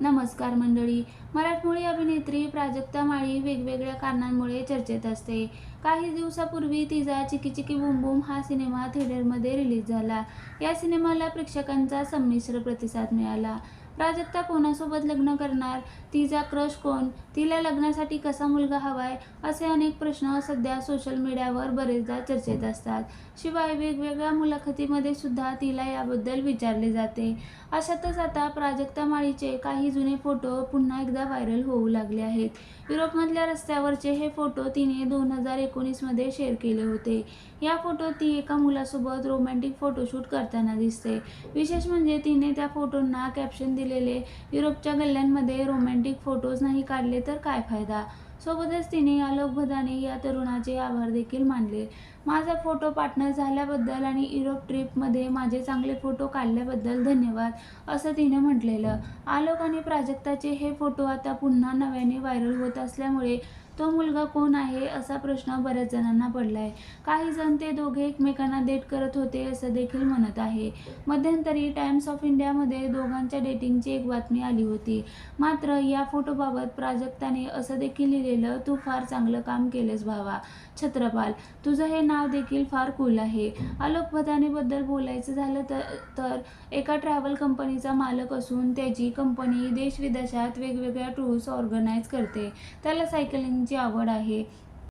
नमस्कार मंडळी. मराठमोळी अभिनेत्री प्राजक्ता माळी वेगवेगळ्या कारणांमुळे चर्चेत असते. काही दिवसापूर्वी तिचा चिकी चिकी बुम बुम हा सिनेमा थिएटरमध्ये रिलीज झाला. या सिनेमाला प्रेक्षकांचा संमिश्र प्रतिसाद मिळाला. प्राजक्ता कोणासोबत लग्न करणार? तिचा क्रश कोण? तिला लग्नासाठी कसा मुलगा हवाय? असे अनेक प्रश्न सध्या सोशल मीडियावर बरेचदा चर्चेत असतात. शिवाय वेगवेगळ्या मुलाखतीमध्ये सुद्धा तिला याबद्दल विचारले जाते. अशातच आता प्राजक्ता माळीचे काही जुने फोटो पुन्हा एकदा व्हायरल होऊ लागले आहेत. युरोपमधल्या रस्त्यावरचे हे फोटो तिने दोन हजार एकोणीसमध्ये शेअर केले होते. या फोटोत ती एका मुलासोबत रोमॅन्टिक फोटोशूट करताना दिसते. विशेष म्हणजे तिने त्या फोटोंना कॅप्शन दिलेले युरोपच्या गल्ल्यांमध्ये रोमॅन्टिक फोटोज नाही काढले तर काय फायदा? सोबतच तिने आलोक भदाने या तरुणाचे आभार देखील मानले. माझा फोटो पार्टनर झाल्याबद्दल आणि युरोप ट्रिपमध्ये माझे चांगले फोटो काढल्याबद्दल धन्यवाद असं तिने म्हटलेलं. आलोक आणि प्राजक्ताचे हे फोटो आता पुन्हा नव्याने व्हायरल होत असल्यामुळे तो मुलगा कोण आहे असा प्रश्न बऱ्याच जणांना पडलाय. काही जण ते दोघे एकमेकांना डेट करत होते असं देखील म्हणत आहे. मध्यंतरी टाइम्स ऑफ इंडियामध्ये दोघांच्या डेटिंगची एक बातमी आली होती. मात्र या फोटोबाबत प्राजक्ताने असं देखील गेलं तू फार चांगलं काम केलंस भावा. छत्रपाल तुझं हे नाव देखील फार कूल आहे. आलोक भदानेबद्दल बोलायचं झालं तर तर एका ट्रॅव्हल कंपनीचा मालक असून त्याची कंपनी देशविदेशात वेगवेगळ्या टूर्स ऑर्गनाईज करते. त्याला सायकलिंगची आवड आहे.